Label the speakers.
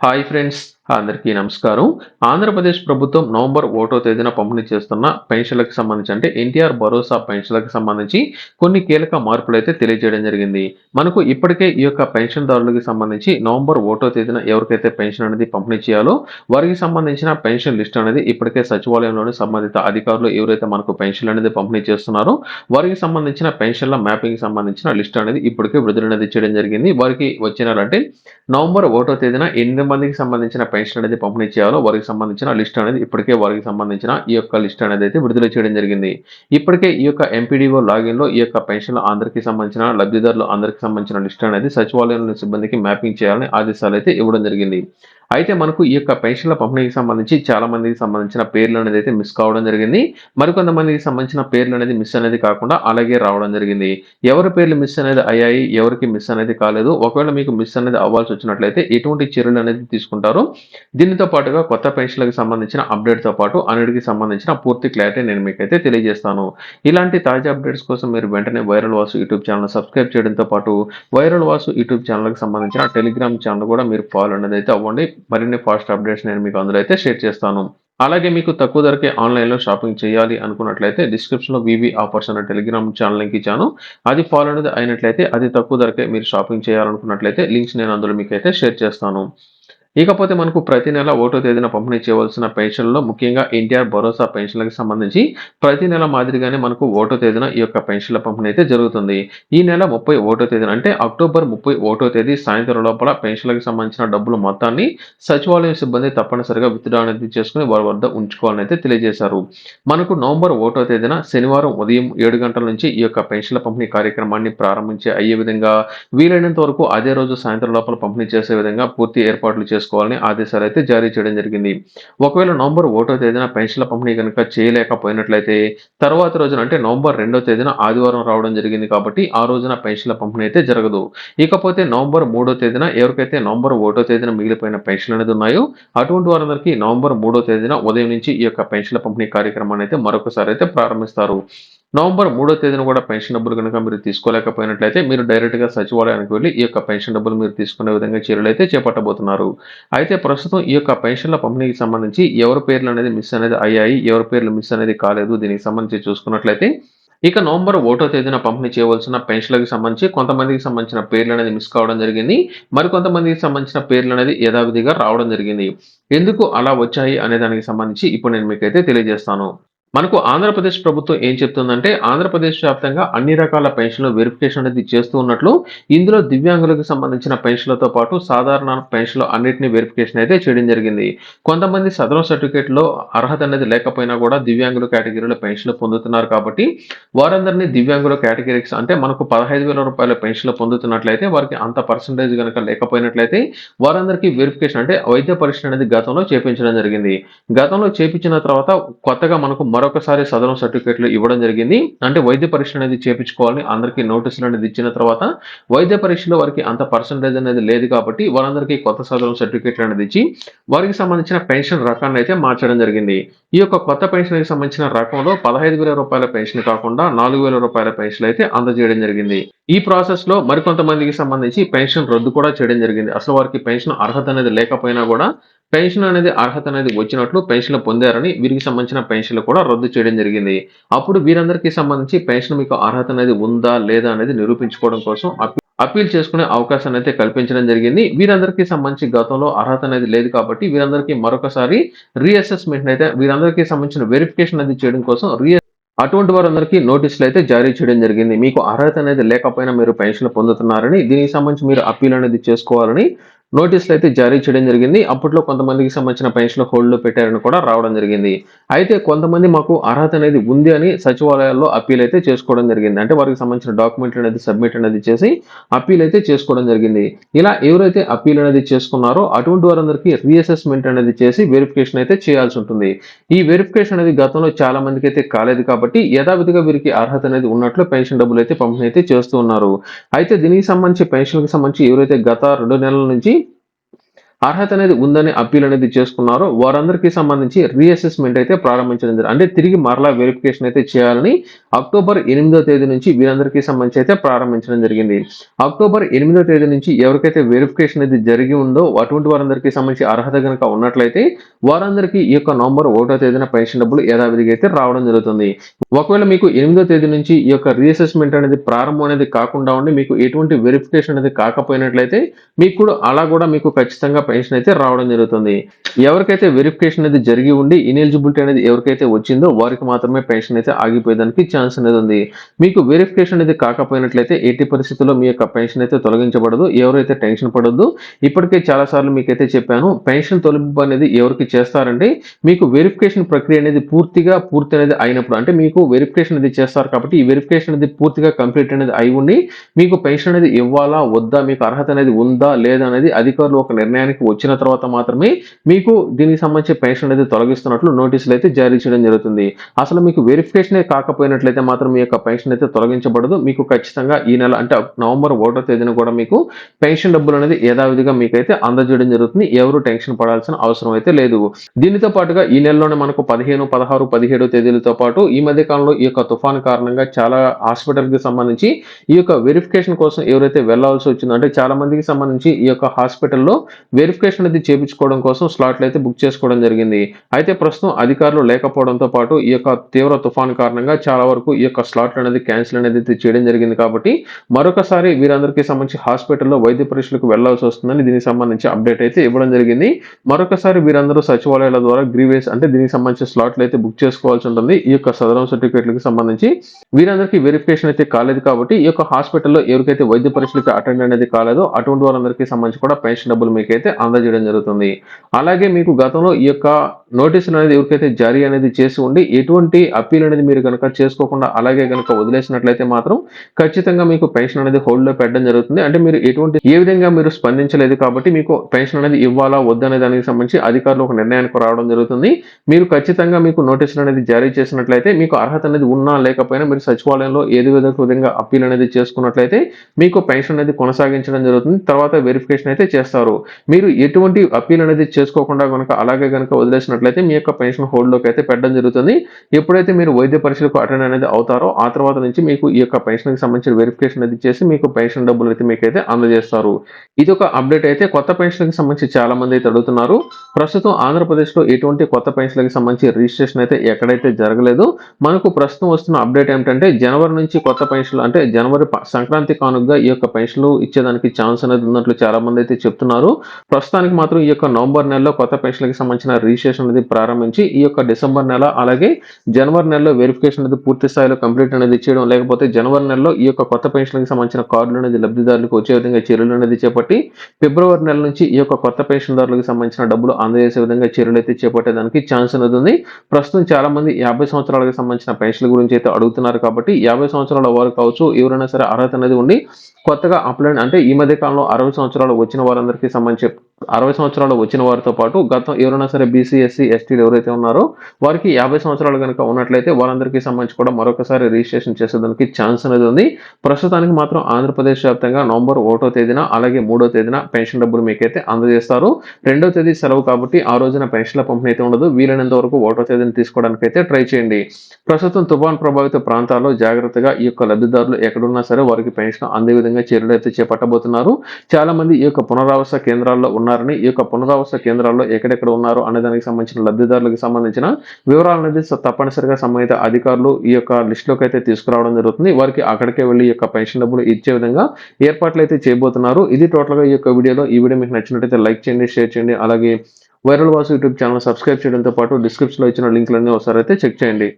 Speaker 1: hi friends. అందరికీ నమస్కారం. ఆంధ్రప్రదేశ్ ప్రభుత్వం నవంబర్ ఒకటో తేదీన పంపిణీ చేస్తున్న పెన్షన్లకు సంబంధించి అంటే ఎన్టీఆర్ భరోసా పెన్షన్లకు సంబంధించి కొన్ని కీలక మార్పులు అయితే తెలియజేయడం జరిగింది. మనకు ఇప్పటికే ఈ యొక్క పెన్షన్దారులకు సంబంధించి నవంబర్ ఒకటో తేదీన ఎవరికైతే పెన్షన్ అనేది పంపిణీ చేయాలో వారికి సంబంధించిన పెన్షన్ లిస్ట్ అనేది ఇప్పటికే సచివాలయంలోని సంబంధిత అధికారులు ఎవరైతే మనకు పెన్షన్ అనేది పంపిణీ చేస్తున్నారో వారికి సంబంధించిన పెన్షన్ల మ్యాపింగ్ సంబంధించిన లిస్ట్ అనేది ఇప్పటికే విడుదల అనేది చేయడం జరిగింది. వారికి వచ్చినారంటే నవంబర్ ఒకటో తేదీన ఎనిమిది మందికి సంబంధించిన పెన్షన్ అనేది పంపిణీ చేయాలో వారికి సంబంధించిన లిస్ట్ అనేది ఇప్పటికే వారికి సంబంధించిన ఈ యొక్క లిస్ట్ అనేది అయితే విడుదల చేయడం జరిగింది. ఇప్పటికే ఈ యొక్క ఎంపీడీఓ లాగిన్లో ఈ యొక్క పెన్షన్ అందరికీ సంబంధించిన లబ్ధిదారులు అందరికీ సంబంధించిన లిస్ట్ అనేది సచివాలయంలోని సిబ్బందికి మ్యాపింగ్ చేయాలని ఆదేశాలు అయితే ఇవ్వడం జరిగింది. అయితే మనకు ఈ యొక్క పెన్షన్ల పంపిణీకి సంబంధించి చాలా మందికి సంబంధించిన పేర్లు అనేది అయితే మిస్ కావడం జరిగింది. మరికొంతమందికి సంబంధించిన పేర్లు అనేది మిస్ అనేది కాకుండా అలాగే రావడం జరిగింది. ఎవరి పేర్లు మిస్ అనేది అయ్యాయి ఎవరికి మిస్ అనేది కాలేదు. ఒకవేళ మీకు మిస్ అనేది అవ్వాల్సి వచ్చినట్లయితే ఎటువంటి చర్యలు అనేది తీసుకుంటారు. దీనితో పాటుగా కొత్త పెన్షన్లకు సంబంధించిన అప్డేట్తో పాటు అన్నిటికి సంబంధించిన పూర్తి క్లారిటీ నేను మీకైతే తెలియజేస్తాను. ఇలాంటి తాజా అప్డేట్స్ కోసం మీరు వెంటనే viral Vasu YouTube channel subscribe చేయడంతో పాటు వైరల్ వాసు యూట్యూబ్ ఛానల్కి సంబంధించిన టెలిగ్రామ్ ఛానల్ కూడా మీరు ఫాలో అనేది అయితే అవ్వండి. మరిన్ని ఫాస్ట్ అప్డేట్స్ నేను మీకు అందులో అయితే షేర్ చేస్తాను. అలాగే మీకు తక్కువ ధరకే ఆన్లైన్లో షాపింగ్ చేయాలి అనుకున్నట్లయితే డిస్క్రిప్షన్లో వివి ఆఫర్స్ అనే టెలిగ్రామ్ ఛానల్ లింక్ ఇచ్చాను. అది ఫాలో అనేది అయినట్లయితే అది తక్కువ ధరకే మీరు షాపింగ్ చేయాలనుకున్నట్లయితే లింక్స్ నేను అందులో మీకు అయితే షేర్ చేస్తాను. ఇకపోతే మనకు ప్రతి నెల ఒకటో తేదీన పంపిణీ చేయవలసిన పెన్షన్లో ముఖ్యంగా ఎన్టీఆర్ భరోసా పెన్షన్లకు సంబంధించి ప్రతి నెల మాదిరిగానే మనకు ఓటో తేదీన ఈ యొక్క పెన్షన్ల పంపిణీ అయితే జరుగుతుంది. ఈ నెల ముప్పై ఓటో తేదీన అంటే అక్టోబర్ ముప్పై ఓటో తేదీ సాయంత్రం లోపల పెన్షన్లకు సంబంధించిన డబ్బులు మొత్తాన్ని సచివాలయం సిబ్బంది తప్పనిసరిగా విత్డ్రా అనేది చేసుకుని వారి వద్ద ఉంచుకోవాలని అయితే తెలియజేశారు. మనకు నవంబర్ ఓటో తేదీన శనివారం ఉదయం ఏడు గంటల నుంచి ఈ యొక్క పెన్షన్ల పంపిణీ కార్యక్రమాన్ని ప్రారంభించే అయ్యే విధంగా వీలైనంత వరకు అదే రోజు సాయంత్రం లోపల పంపిణీ చేసే విధంగా పూర్తి ఏర్పాట్లు చేసుకోవాలని ఆదేశాలు అయితే జారీ చేయడం జరిగింది. ఒకవేళ నవంబర్ ఒకటో తేదీన పెన్షన్ల పంపిణీ కనుక చేయలేకపోయినట్లయితే తర్వాత రోజున అంటే నవంబర్ రెండో తేదీన ఆదివారం రావడం జరిగింది కాబట్టి ఆ రోజున పెన్షన్ల పంపిణీ అయితే జరగదు. ఇకపోతే నవంబర్ మూడో తేదీన ఎవరికైతే నవంబర్ ఒకటో తేదీన మిగిలిపోయిన పెన్షన్లు అనేది ఉన్నాయో అటువంటి వారందరికీ నవంబర్ మూడో తేదీన ఉదయం నుంచి ఈ యొక్క పెన్షన్ల పంపిణీ కార్యక్రమాన్ని అయితే మరొకసారి అయితే ప్రారంభిస్తారు. నవంబర్ మూడో తేదీన కూడా పెన్షన్ డబ్బులు కనుక మీరు తీసుకోలేకపోయినట్లయితే మీరు డైరెక్ట్గా సచివాలయానికి వెళ్ళి ఈ యొక్క పెన్షన్ డబ్బులు మీరు తీసుకునే విధంగా చర్యలు అయితే చేపట్టబోతున్నారు. అయితే ప్రస్తుతం ఈ యొక్క పెన్షన్ల పంపిణీకి సంబంధించి ఎవరి పేర్లు అనేది మిస్ అనేది అయ్యాయి ఎవరి పేర్లు మిస్ అనేది కాలేదు. దీనికి సంబంధించి చూసుకున్నట్లయితే ఇక నవంబర్ ఒకటో తేదీన పంపిణీ చేయవలసిన పెన్షన్లకు సంబంధించి కొంతమందికి సంబంధించిన పేర్లు అనేది మిస్ కావడం జరిగింది. మరికొంతమందికి సంబంధించిన పేర్లు అనేది యథావిధిగా రావడం జరిగింది. ఎందుకు అలా వచ్చాయి అనే దానికి సంబంధించి ఇప్పుడు నేను మీకైతే తెలియజేస్తాను. మనకు ఆంధ్రప్రదేశ్ ప్రభుత్వం ఏం చెప్తుందంటే ఆంధ్రప్రదేశ్ వ్యాప్తంగా అన్ని రకాల పెన్షన్లు వెరిఫికేషన్ అనేది చేస్తూ ఉన్నట్లు ఇందులో దివ్యాంగులకు సంబంధించిన పెన్షన్లతో పాటు సాధారణ పెన్షన్లు అన్నింటినీ వెరిఫికేషన్ అయితే చేయడం జరిగింది. కొంతమంది సదరం సర్టిఫికేట్లో అర్హత అనేది లేకపోయినా కూడా దివ్యాంగుల కేటగిరీలో పెన్షన్లు పొందుతున్నారు కాబట్టి వారందరినీ దివ్యాంగుల కేటగిరీస్ అంటే మనకు పదహైదు వేల రూపాయల పెన్షన్లు పొందుతున్నట్లయితే వారికి అంత పర్సంటేజ్ కనుక లేకపోయినట్లయితే వారందరికీ వెరిఫికేషన్ అంటే వైద్య పరీక్ష అనేది గతంలో చేపించడం జరిగింది. గతంలో చేపించిన తర్వాత కొత్తగా మనకు మరొకసారి సదరం సర్టిఫికేట్లు ఇవ్వడం జరిగింది. అంటే వైద్య పరీక్ష అనేది చేపించుకోవాలని అందరికీ నోటీసులు అనేది ఇచ్చిన తర్వాత వైద్య పరీక్షలో వారికి అంత పర్సంటేజ్ అనేది లేదు కాబట్టి వారందరికీ కొత్త సదరం సర్టిఫికేట్లు అనేది ఇచ్చి వారికి సంబంధించిన పెన్షన్ రకాన్ని అయితే మార్చడం జరిగింది. ఈ యొక్క కొత్త పెన్షన్కి సంబంధించిన రకంలో పదహైదు వేల రూపాయల పెన్షన్ కాకుండా నాలుగు వేల రూపాయల పెన్షన్ అయితే అందజేయడం జరిగింది. ఈ ప్రాసెస్లో మరికొంతమందికి సంబంధించి పెన్షన్ రద్దు కూడా చేయడం జరిగింది. అసలు వారికి పెన్షన్ అర్హత అనేది లేకపోయినా కూడా పెన్షన్ అనేది అర్హత అనేది వచ్చినట్లు పెన్షన్లు పొందారని వీరికి సంబంధించిన పెన్షన్లు కూడా రద్దు చేయడం జరిగింది. అప్పుడు వీరందరికీ సంబంధించి పెన్షన్ మీకు అర్హత అనేది ఉందా లేదా అనేది నిరూపించుకోవడం కోసం అప్పీల్ చేసుకునే అవకాశాన్ని అయితే కల్పించడం జరిగింది. వీరందరికీ సంబంధించి గతంలో అర్హత అనేది లేదు కాబట్టి వీరందరికీ మరొకసారి రీఅసెస్మెంట్ అయితే వీరందరికీ సంబంధించిన వెరిఫికేషన్ అనేది చేయడం కోసం రీ అటువంటి వారందరికీ నోటీసులు అయితే జారీ చేయడం జరిగింది. మీకు అర్హత అనేది లేకపోయినా మీరు పెన్షన్ పొందుతున్నారని దీనికి సంబంధించి మీరు అప్పీల్ అనేది చేసుకోవాలని నోటీసులు అయితే జారీ చేయడం జరిగింది. అప్పట్లో కొంతమందికి సంబంధించిన పెన్షన్ హోల్డ్లో పెట్టారని కూడా రావడం జరిగింది. అయితే కొంతమంది మాకు అర్హత అనేది ఉంది అని సచివాలయాల్లో అప్పీల్ అయితే చేసుకోవడం జరిగింది. అంటే వారికి సంబంధించిన డాక్యుమెంట్ అనేది సబ్మిట్ అనేది చేసి అప్పీల్ అయితే చేసుకోవడం జరిగింది. ఇలా ఎవరైతే అప్పీల్ అనేది చేసుకున్నారో అటువంటి వారందరికీ రీఅసెస్మెంట్ అనేది చేసి వెరిఫికేషన్ అయితే చేయాల్సి ఉంటుంది. ఈ వెరిఫికేషన్ అనేది గతంలో చాలా మందికి అయితే కాలేదు కాబట్టి యథావిధిగా వీరికి అర్హత అనేది ఉన్నట్లు పెన్షన్ డబ్బులు అయితే పంపిణీ అయితే చేస్తూ ఉన్నారు. అయితే దీనికి సంబంధించి పెన్షన్కి సంబంధించి ఎవరైతే గత రెండు నెలల నుంచి అర్హత అనేది ఉందని అప్పీల్ అనేది చేసుకున్నారో వారందరికీ సంబంధించి రీఅసెస్మెంట్ అయితే ప్రారంభించడం జరిగింది. అంటే తిరిగి మరలా వెరిఫికేషన్ అయితే చేయాలని అక్టోబర్ ఎనిమిదో తేదీ నుంచి వీరందరికీ సంబంధించి అయితే ప్రారంభించడం జరిగింది. అక్టోబర్ ఎనిమిదో తేదీ నుంచి ఎవరికైతే వెరిఫికేషన్ అనేది జరిగి ఉందో అటువంటి వారందరికీ సంబంధించి అర్హత కనుక ఉన్నట్లయితే వారందరికీ ఈ యొక్క నవంబర్ ఒకటో తేదీన పెన్షన్ డబ్బులు యథావిధిగా అయితే రావడం జరుగుతుంది. ఒకవేళ మీకు ఎనిమిదో తేదీ నుంచి ఈ యొక్క రీఅసెస్మెంట్ అనేది ప్రారంభం అనేది కాకుండా ఉండి మీకు ఎటువంటి వెరిఫికేషన్ అనేది కాకపోయినట్లయితే మీకు కూడా అలా కూడా మీకు ఖచ్చితంగా పెన్షన్ అయితే రావడం జరుగుతుంది. ఎవరికైతే వెరిఫికేషన్ అనేది జరిగి ఉండి ఇనెలిజిబిలిటీ అనేది ఎవరికైతే వచ్చిందో వారికి మాత్రమే పెన్షన్ అయితే ఆగిపోయేదానికి ఛాన్స్ అనేది ఉంది. మీకు వెరిఫికేషన్ అనేది కాకపోయినట్లయితే ఎట్టి పరిస్థితుల్లో మీ యొక్క పెన్షన్ అయితే తొలగించబడదు. ఎవరైతే టెన్షన్ పడద్దు. ఇప్పటికే చాలా సార్లు మీకైతే చెప్పాను పెన్షన్ తొలగింపు అనేది ఎవరికి చేస్తారంటే మీకు వెరిఫికేషన్ ప్రక్రియ అనేది పూర్తిగా పూర్తి అనేది అయినప్పుడు అంటే మీకు వెరిఫికేషన్ అనేది చేస్తారు కాబట్టి ఈ వెరిఫికేషన్ అనేది పూర్తిగా కంప్లీట్ అనేది అయి ఉండి మీకు పెన్షన్ అనేది ఇవ్వాలా వద్దా మీకు అర్హత అనేది ఉందా లేదా అనేది అధికారులు ఒక నిర్ణయానికి వచ్చిన తర్వాత మాత్రమే మీకు దీనికి సంబంధించి పెన్షన్ అనేది తొలగిస్తున్నట్లు నోటీసులు అయితే జారీ చేయడం జరుగుతుంది. అసలు మీకు వెరిఫికేషన్ కాకపోయినట్లయితే మాత్రం మీ యొక్క పెన్షన్ అయితే తొలగించబడదు. మీకు ఖచ్చితంగా ఈ నెల అంటే నవంబర్ ఒకటో తేదీన కూడా మీకు పెన్షన్ డబ్బులు అనేది యథావిధిగా మీకైతే అందజేయడం జరుగుతుంది. ఎవరు టెన్షన్ పడాల్సిన అవసరం అయితే లేదు. దీనితో పాటుగా ఈ నెలలోనే మనకు పదిహేను పదహారు పదిహేడు తేదీలతో పాటు ఈ మధ్య కాలంలో ఈ యొక్క తుఫాన్ కారణంగా చాలా హాస్పిటల్కి సంబంధించి ఈ యొక్క వెరిఫికేషన్ కోసం ఎవరైతే వెళ్ళాల్సి వచ్చిందో అంటే చాలా మందికి సంబంధించి ఈ యొక్క హాస్పిటల్లో వెరిఫికేషన్ అనేది చేపించుకోవడం కోసం స్లాట్లు అయితే బుక్ చేసుకోవడం జరిగింది. అయితే ప్రస్తుతం అధికారులు లేకపోవడంతో పాటు ఈ యొక్క తీవ్ర తుఫాన్ కారణంగా చాలా వరకు ఈ యొక్క స్లాట్లు అనేది క్యాన్సిల్ అనేది అయితే చేయడం జరిగింది కాబట్టి మరొకసారి వీరందరికీ సంబంధించి హాస్పిటల్లో వైద్య పరీక్షలకు వెళ్ళాల్సి వస్తుందని దీనికి సంబంధించి అప్డేట్ అయితే ఇవ్వడం జరిగింది. మరొకసారి వీరందరూ సచివాలయాల ద్వారా గ్రీవేస్ అంటే దీనికి సంబంధించిన స్లాట్లు అయితే బుక్ చేసుకోవాల్సి ఉంటుంది. ఈ యొక్క సదరం సర్టిఫికేట్లకు సంబంధించి వీరందరికీ వెరిఫికేషన్ అయితే కాలేదు కాబట్టి ఈ యొక్క హాస్పిటల్లో ఎవరికైతే వైద్య పరీక్షలకు అటెండ్ అనేది కాలేదో అటువంటి వారందరికీ సంబంధించి కూడా పెన్షన్ డబ్బులు మీకైతే అందజేయడం జరుగుతుంది. అలాగే మీకు గతంలో ఈ యొక్క నోటీసులు అనేది ఎవరికైతే జారీ అనేది చేసి ఉండి ఎటువంటి అప్పీల్ అనేది మీరు కనుక చేసుకోకుండా అలాగే కనుక వదిలేసినట్లయితే మాత్రం ఖచ్చితంగా మీకు పెన్షన్ అనేది హోల్డ్లో పెట్టడం జరుగుతుంది. అంటే మీరు ఎటువంటి ఏ విధంగా మీరు స్పందించలేదు కాబట్టి మీకు పెన్షన్ అనేది ఇవ్వాలా వద్దనే దానికి సంబంధించి అధికారులు ఒక నిర్ణయానికి రావడం జరుగుతుంది. మీరు ఖచ్చితంగా మీకు నోటీసులు అనేది జారీ చేసినట్లయితే మీకు అర్హత అనేది ఉన్నా లేకపోయినా మీరు సచివాలయంలో ఏదో విధంగా విధంగా అప్పీల్ అనేది చేసుకున్నట్లయితే మీకు పెన్షన్ అనేది కొనసాగించడం జరుగుతుంది. తర్వాత వెరిఫికేషన్ అయితే చేస్తారు. మీరు ఎటువంటి అప్పీల్ అనేది చేసుకోకుండా కనుక అలాగే కనుక వదిలేసినట్లయితే మీ యొక్క పెన్షన్ హోల్డ్లోకి అయితే పెట్టడం జరుగుతుంది. ఎప్పుడైతే మీరు వైద్య పరీక్షలకు అటెండ్ అనేది అవుతారో ఆ తర్వాత నుంచి మీకు ఈ యొక్క పెన్షన్కి సంబంధించిన వెరిఫికేషన్ అనేది చేసి మీకు పెన్షన్ డబ్బులు అయితే మీకైతే అందజేస్తారు. ఇది ఒక అప్డేట్ అయితే కొత్త పెన్షన్కి సంబంధించి చాలా మంది అయితే అడుగుతున్నారు. ప్రస్తుతం ఆంధ్రప్రదేశ్లో ఎటువంటి కొత్త పెన్షన్లకు సంబంధించి రిజిస్ట్రేషన్ అయితే ఎక్కడైతే జరగలేదు మనకు ప్రస్తుతం వస్తున్న అప్డేట్ ఏమిటంటే జనవరి నుంచి కొత్త పెన్షన్లు అంటే జనవరి సంక్రాంతి కానుకగా ఈ యొక్క పెన్షన్లు ఇచ్చేదానికి ఛాన్స్ అనేది ఉన్నట్లు చాలా మంది అయితే చెప్తున్నారు. ప్రస్తుతానికి మాత్రం ఈ యొక్క నవంబర్ నెలలో కొత్త పెన్షన్లకు సంబంధించిన రిజిస్ట్రేషన్ అనేది ప్రారంభించి ఈ యొక్క డిసెంబర్ నెల అలాగే జనవరి నెలలో వెరిఫికేషన్ అనేది పూర్తి స్థాయిలో కంప్లీట్ అనేది చేయడం లేకపోతే జనవరి నెలలో ఈ యొక్క కొత్త పెన్షన్లకు సంబంధించిన కార్డులు అనేది లబ్ధిదారులకు వచ్చే విధంగా చర్యలు అనేది చేపట్టి ఫిబ్రవరి నెల నుంచి ఈ యొక్క కొత్త పెన్షన్దారులకు సంబంధించిన డబ్బులు అందజేసే విధంగా చర్యలు అయితే చేపట్టేదానికి ఛాన్స్ అనేది ఉంది. ప్రస్తుతం చాలా మంది యాభై సంవత్సరాలకు సంబంధించిన పెన్షన్ల గురించి అయితే అడుగుతున్నారు కాబట్టి యాభై సంవత్సరాల వారు కావచ్చు ఎవరైనా సరే అర్హత అనేది ఉండి కొత్తగా అప్లై అంటే ఈ మధ్య కాలంలో అరవై సంవత్సరాలు వచ్చిన వారందరికీ సంబంధించి అరవై సంవత్సరాలు వచ్చిన వారితో పాటు గతం ఎవరైనా సరే బీసీ ఎస్సీ ఎస్టీలు ఎవరైతే ఉన్నారో వారికి యాభై సంవత్సరాలు కనుక ఉన్నట్లయితే వారందరికీ సంబంధించి కూడా మరొకసారి రిజిస్ట్రేషన్ చేసేదానికి ఛాన్స్ అనేది ఉంది. ప్రస్తుతానికి మాత్రం ఆంధ్రప్రదేశ్ వ్యాప్తంగా నవంబర్ ఒకటో తేదీన అలాగే మూడో తేదీన పెన్షన్ డబ్బులు మీకైతే అందజేస్తారు. రెండో తేదీ సెలవు కాబట్టి ఆ రోజున పెన్షన్ల పంపిణీ అయితే ఉండదు. వీలైనంత వరకు ఒకటో తేదీని తీసుకోవడానికి అయితే ట్రై చేయండి. ప్రస్తుతం తుఫాన్ ప్రభావిత ప్రాంతాల్లో జాగ్రత్తగా ఈ యొక్క లబ్ధిదారులు ఎక్కడున్నా సరే వారికి పెన్షన్ అందే విధంగా చర్యలు అయితే చేపట్టబోతున్నారు. చాలా మంది ఈ యొక్క పునరావాస కేంద్రాల్లో ఉన్నారని ఈ యొక్క పునరావాస కేంద్రాల్లో ఎక్కడెక్కడ ఉన్నారు అనే దానికి సంబంధించిన లబ్ధిదారులకు సంబంధించిన వివరాలు అనేది తప్పనిసరిగా సంబంధిత అధికారులు ఈ యొక్క లిస్టులోకి అయితే తీసుకురావడం జరుగుతుంది. వారికి అక్కడికే వెళ్ళి ఈ యొక్క పెన్షన్ డబ్బులు ఇచ్చే విధంగా ఏర్పాట్లు అయితే చేయబోతున్నారు. ఇది టోటల్గా ఈ యొక్క వీడియోలో ఈ వీడియో మీకు నచ్చినట్లయితే లైక్ చేయండి షేర్ చేయండి అలాగే viral Vasu YouTube channel subscribe చేయడంతో పాటు డిస్క్రిప్షన్లో ఇచ్చిన లింక్లన్నీ ఒకసారి అయితే చెక్ చేయండి.